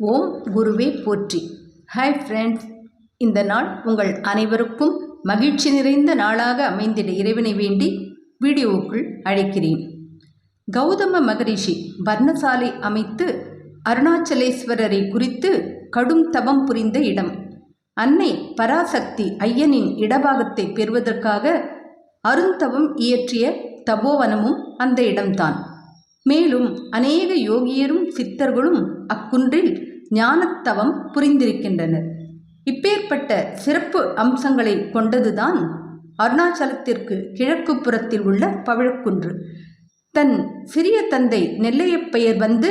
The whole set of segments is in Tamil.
ஓம் குருவே போற்றி. ஹாய் ஃப்ரெண்ட்ஸ் இந்த நாள் உங்கள் அனைவருக்கும் மகிழ்ச்சி நிறைந்த நாளாக அமைந்திட இறைவனை வேண்டி வீடியோவுக்குள் அழைக்கிறேன். கௌதம மகரிஷி வர்ணசாலை அமைத்து அருணாச்சலேஸ்வரரை குறித்து கடும் தவம் புரிந்த இடம். அன்னை பராசக்தி ஐயனின் இடபாகத்தை பெறுவதற்காக அருந்தவம் இயற்றிய தபோவனமும் அந்த இடம்தான். மேலும் அநேக யோகியரும் சித்தர்களும் அக்குன்றில் ஞானத்தவம் புரிந்திருக்கின்றனர். இப்பேற்பட்ட சிறப்பு அம்சங்களை கொண்டதுதான் அருணாச்சலத்திற்கு கிழக்கு புறத்தில் உள்ள பவிழக்குன்று. தன் சிறிய தந்தை நெல்லையப்பையர் வந்து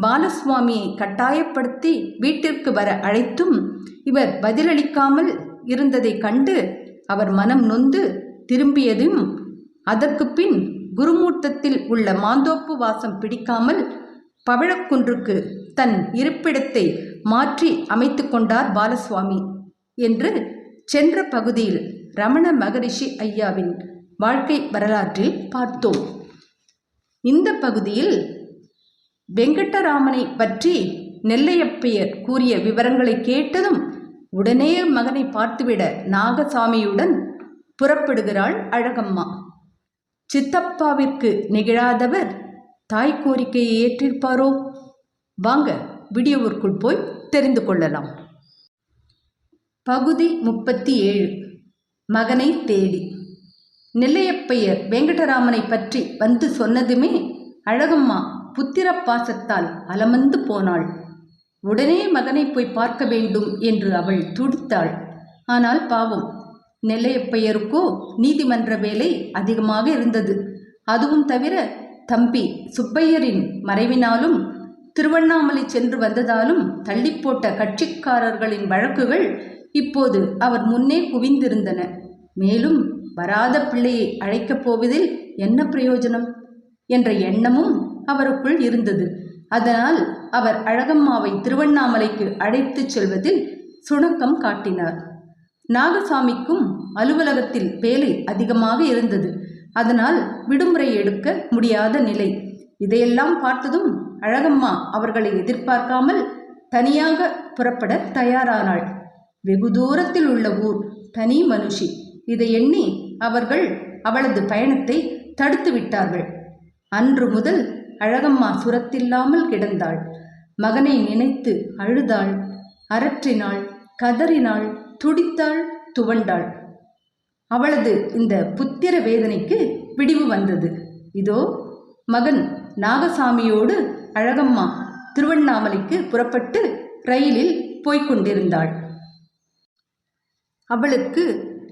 பாலசுவாமியை கட்டாயப்படுத்தி வீட்டிற்கு வர அழைத்தும் இவர் பதிலளிக்காமல் இருந்ததைக் கண்டு அவர் மனம் நொந்து திரும்பியதும் அதற்கு பின் குருமூர்த்தத்தில் உள்ள மாந்தோப்பு வாசம் பிடிக்காமல் பவழக்குன்றுக்கு தன் இருப்பிடத்தை மாற்றி அமைத்து கொண்டார் பாலசுவாமி என்று சென்ற பகுதியில் ரமண மகரிஷி ஐயாவின் வாழ்க்கை வரலாற்றில் பார்த்தோம். இந்த பகுதியில் வெங்கட்டராமனை பற்றி நெல்லையப்பையர் கூறிய விவரங்களை கேட்டதும் உடனே மகனை பார்த்துவிட நாகசாமியுடன் புறப்படுகிறாள் அழகம்மா. சித்தப்பாவிற்கு நிகழாதவர் தாய் கோரிக்கையை ஏற்றிருப்பாரோ? வாங்க வீடியோவிற்குள் போய் தெரிந்து கொள்ளலாம். பகுதி முப்பத்தி ஏழு. மகனை தேடி. நெல்லையப்பையர் வெங்கடராமனை பற்றி வந்து சொன்னதுமே அழகம்மா புத்திர பாசத்தால் அலமந்து போனாள். உடனே மகனை போய் பார்க்க வேண்டும் என்று அவள் துடித்தாள். ஆனால் பாவம் நெல்லையப்பையருக்கோ நீதிமன்ற வேலை அதிகமாக இருந்தது. அதுவும் தவிர தம்பி சுப்பையரின் மறைவினாலும் திருவண்ணாமலை சென்று வந்ததாலும் தள்ளிப்போட்ட கட்சிக்காரர்களின் வழக்குகள் இப்போது அவர் முன்னே குவிந்திருந்தன. மேலும் வராத பிள்ளையை அழைக்கப் போவதில் என்ன பிரயோஜனம்? என்ற எண்ணமும் அவருக்குள் இருந்தது. அதனால் அவர் அழகம்மாவை திருவண்ணாமலைக்கு அழைத்துச் செல்வதில் சுணக்கம் காட்டினார். நாகசாமிக்கும் அலுவலகத்தில் வேலை அதிகமாக இருந்தது. அதனால் விடுமுறை எடுக்க முடியாத நிலை. இதையெல்லாம் பார்த்ததும் அழகம்மா அவர்களை எதிர்பார்க்காமல் தனியாக புறப்பட தயாரானாள். வெகு தூரத்தில் உள்ள ஊர் தனி மனுஷி. இதை எண்ணி அவர்கள் அவளது பயணத்தை தடுத்து விட்டார்கள். அன்று முதல் அழகம்மா சுரத்தில்லாமல் கிடந்தாள். மகனை நினைத்து அழுதாள் அரற்றினாள் கதறினாள் துடித்தாள் துவண்டாள். அவளது இந்த புத்திர வேதனைக்கு விடிவு வந்தது. இதோ மகன் நாகசாமியோடு அழகம்மா திருவண்ணாமலைக்கு புறப்பட்டு ரயிலில் போய்கொண்டிருந்தாள் அவளுக்கு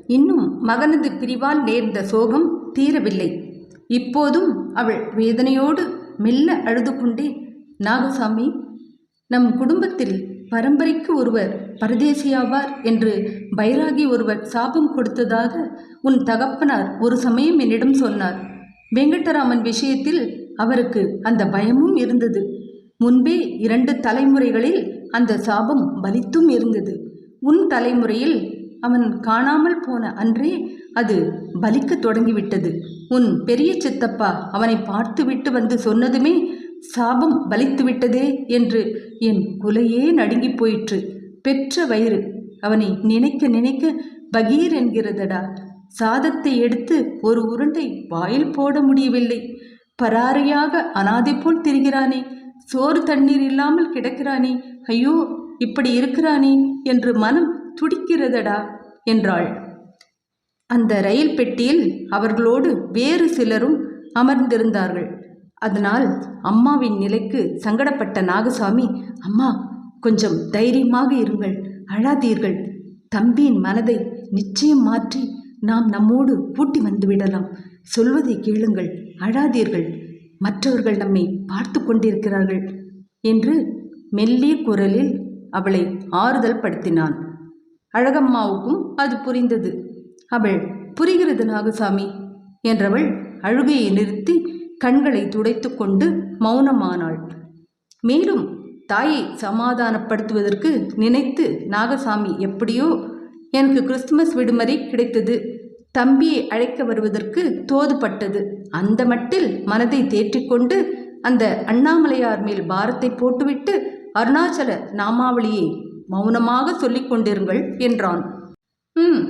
இன்னும் மகனது பிரிவால் நேர்ந்த சோகம் தீரவில்லை. இப்போதும் அவள் வேதனையோடு மெல்ல அழுது கொண்டே நாகசாமி நம் குடும்பத்தில் பரம்பரைக்கு ஒருவர் பரதேசியாவார் என்று பைராகி ஒருவர் சாபம் கொடுத்ததாக உன் தகப்பனார் ஒரு சமயம் என்னிடம் சொன்னார். வெங்கட்டராமன் விஷயத்தில் அவருக்கு அந்த பயமும் இருந்தது. முன்பே இரண்டு தலைமுறைகளில் அந்த சாபம் பலித்தும் இருந்தது. உன் தலைமுறையில் அவன் காணாமல் போன அன்றே அது பலிக்க தொடங்கிவிட்டது. உன் பெரிய சித்தப்பா அவனை பார்த்து விட்டு வந்து சொன்னதுமே சாபம் பலித்துவிட்டதே என்று என் குலையே நடுங்கி போயிற்று. பெற்ற வயிறு அவனை நினைக்க நினைக்க பகீர் என்கிறதடா. சாதத்தை எடுத்து ஒரு உருண்டை வாயில் போட முடியவில்லை. பராரியாக அனாதை போல் திரிகிறானே. சோறு தண்ணீர் இல்லாமல் கிடக்கிறானே. ஐயோ இப்படி இருக்கிறானே என்று மனம் துடிக்கிறதடா என்றாள். அந்த ரயில் பெட்டியில் அவர்களோடு வேறு சிலரும் அமர்ந்திருந்தார்கள். அதனால் அம்மாவின் நிலைக்கு சங்கடப்பட்ட நாகசாமி அம்மா கொஞ்சம் தைரியமாக இருங்கள் அழாதீர்கள். தம்பியின் மனதை நிச்சயம் மாற்றி நாம் நம்மோடு பூட்டி வந்துவிடலாம் சொல்வதை கேளுங்கள் அழாதீர்கள். மற்றவர்கள் நம்மை பார்த்து கொண்டிருக்கிறார்கள் என்று மெல்லிய குரலில் அவளை ஆறுதல் படுத்தினான். அழகம்மாவுக்கும் அது புரிந்தது. அவள் புரிகிறது நாகசாமி என்றவள் அழுகையை நிறுத்தி கண்களை துடைத்து கொண்டு மௌனமானாள். மேலும் தாயை சமாதானப்படுத்துவதற்கு நினைத்து நாகசாமி எப்படியோ? எனக்கு கிறிஸ்துமஸ் விடுமுறை கிடைத்தது. தம்பியை அழைக்க வருவதற்கு தோதுபட்டது. அந்த மட்டில் மனதை தேற்றிக்கொண்டு அந்த அண்ணாமலையார் மேல் பாரத்தை போட்டுவிட்டு அருணாச்சல நாமாவளியை மௌனமாக சொல்லிக் கொண்டிருங்கள் என்றான். ம்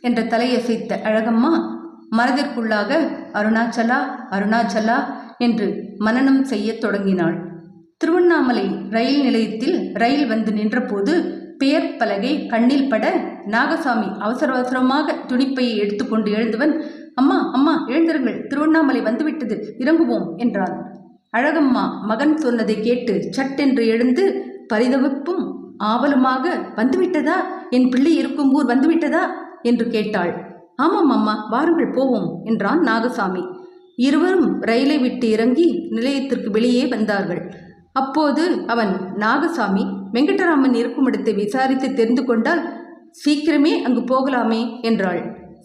என்ற தலையசைத்த அழகம்மா மனதிற்குள்ளாக அருணாச்சலா அருணாச்சலா என்று மனனம் செய்யத் தொடங்கினாள். திருவண்ணாமலை ரயில் நிலையத்தில் ரயில் வந்து நின்றபோது பெயர் பலகை கண்ணில் பட நாகசாமி அவசர அவசரமாக துணிப்பையை எடுத்துக்கொண்டு எழுந்தவன் அம்மா அம்மா எழுந்திருங்கள் திருவண்ணாமலை வந்துவிட்டது இறங்குவோம் என்றான். அழகம்மா மகன் சொன்னதை கேட்டு சட்டென்று எழுந்து பரிதவிப்பும் ஆவலுமாக வந்துவிட்டதா? என் பிள்ளை இருக்கும் ஊர் வந்துவிட்டதா? என்று கேட்டாள். ஆமாம் அம்மா வாருங்கள் போவோம் என்றான் நாகசாமி. இருவரும் ரயிலை விட்டு இறங்கி நிலையத்திற்கு வெளியே வந்தார்கள். அப்போது அவன் நாகசாமி வெங்கடராமன் இருக்கும் இடத்தை விசாரித்து தெரிந்து கொண்டால் சீக்கிரமே அங்கு போகலாமே என்றாள்.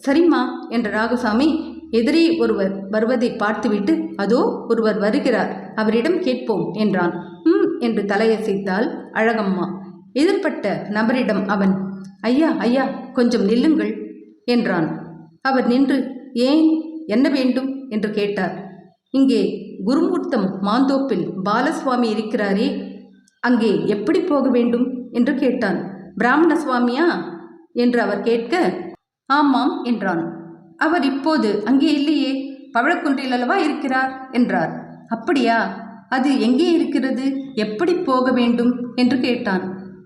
சரிம்மா என்ற நாகசாமி எதிரே ஒருவர் வருவதை பார்த்துவிட்டு அதோ ஒருவர் வருகிறார் அவரிடம் கேட்போம் என்றான். ம் என்று தலையசைத்தாள் அழகம்மா. எதிர்பட்ட நபரிடம் அவன் ஐயா ஐயா கொஞ்சம் நில்லுங்கள் என்றான். அவர் நின்று ஏன்? என்ன வேண்டும்? என்று கேட்டார். இங்கே குருமூர்த்தம் மாந்தோப்பில் பாலசுவாமி இருக்கிறாரே அங்கே எப்படி போக வேண்டும்? என்று கேட்டான். பிராமண சுவாமியா? என்று அவர் கேட்க ஆமாம் என்றான். அவர் இப்போது அங்கே இல்லையே பவழக்குன்றில் அல்லவா இருக்கிறார்? என்றார். அப்படியா? அது எங்கே இருக்கிறது? எப்படி போக வேண்டும்? என்று கேட்டான்.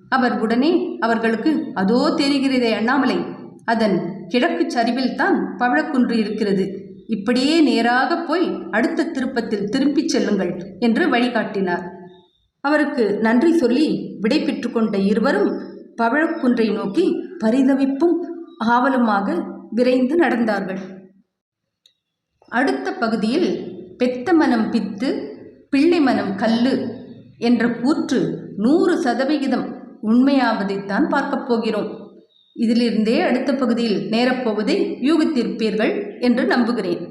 அவர் உடனே அவர்களுக்கு அதோ தெரிகிறதே அண்ணாமலை அதன் கிழக்கு சரிவில் தான் பவழக்குன்று இருக்கிறது. இப்படியே நேராக போய் அடுத்த திருப்பத்தில் திரும்பிச் செல்லுங்கள் என்று வழிகாட்டினார். அவருக்கு நன்றி சொல்லி விடை கொண்ட இருவரும் பவழக்குன்றை நோக்கி பரிதவிப்பும் ஆவலுமாக விரைந்து நடந்தார்கள். அடுத்த பகுதியில் பெத்த மனம் பித்து பிள்ளை மனம் கல்லு என்ற கூற்று நூறு சதவிகிதம் உண்மையாவதைத்தான் பார்க்கப் போகிறோம். இதிலிருந்தே அடுத்த பகுதியில் நேரப்போவதை யூகித்திருப்பீர்கள் என்று நம்புகிறேன்.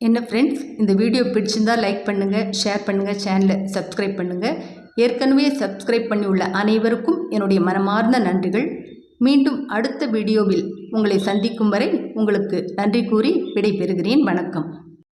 என்ன ஃப்ரெண்ட்ஸ் இந்த வீடியோ பிடிச்சிருந்தால் லைக் பண்ணுங்கள் ஷேர் பண்ணுங்கள் சேனலை சப்ஸ்கிரைப் பண்ணுங்கள் ஏற்கனவே சப்ஸ்கிரைப் பண்ணி உள்ள அனைவருக்கும் என்னுடைய மனமார்ந்த நன்றிகள். மீண்டும் அடுத்த வீடியோவில் உங்களை சந்திக்கும் வரை உங்களுக்கு நன்றி கூறி விடைபெறுகிறேன். வணக்கம்.